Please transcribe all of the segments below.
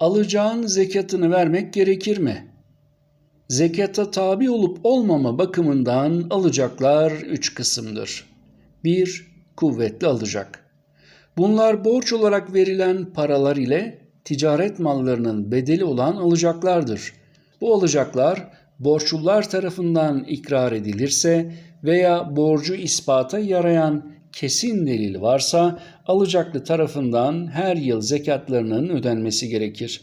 Alacağın zekatını vermek gerekir mi? Zekata tabi olup olmama bakımından alacaklar üç kısımdır. 1. Kuvvetli alacak. Bunlar borç olarak verilen paralar ile ticaret mallarının bedeli olan alacaklardır. Bu alacaklar borçlular tarafından ikrar edilirse veya borcu ispata yarayan kesin delil varsa alacaklı tarafından her yıl zekatlarının ödenmesi gerekir.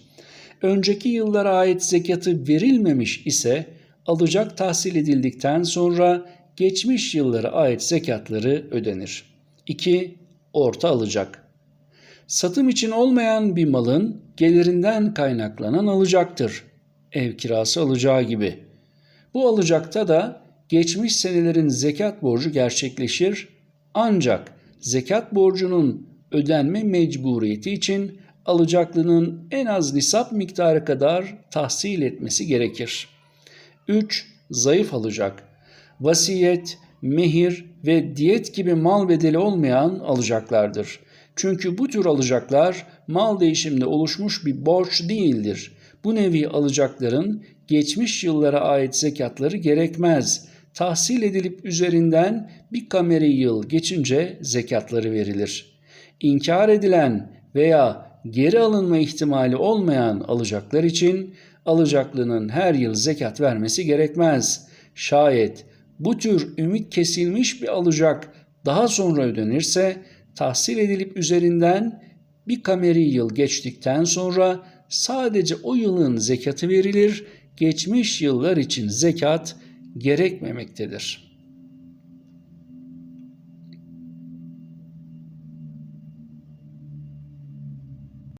Önceki yıllara ait zekatı verilmemiş ise alacak tahsil edildikten sonra geçmiş yıllara ait zekatları ödenir. 2. Orta alacak. Satım için olmayan bir malın gelirinden kaynaklanan alacaktır. Ev kirası alacağı gibi. Bu alacakta da geçmiş senelerin zekat borcu gerçekleşir ancak zekat borcunun ödenme mecburiyeti için alacaklının en az nisap miktarı kadar tahsil etmesi gerekir. 3. Zayıf alacak. Vasiyet, mehir ve diyet gibi mal bedeli olmayan alacaklardır. Çünkü bu tür alacaklar mal değişiminde oluşmuş bir borç değildir. Bu nevi alacakların geçmiş yıllara ait zekatları gerekmez. Tahsil edilip üzerinden bir kameri yıl geçince zekatları verilir. İnkar edilen veya geri alınma ihtimali olmayan alacaklar için alacaklının her yıl zekat vermesi gerekmez. Şayet bu tür ümit kesilmiş bir alacak daha sonra ödenirse tahsil edilip üzerinden bir kameri yıl geçtikten sonra sadece o yılın zekatı verilir, geçmiş yıllar için zekat gerekmemektedir.''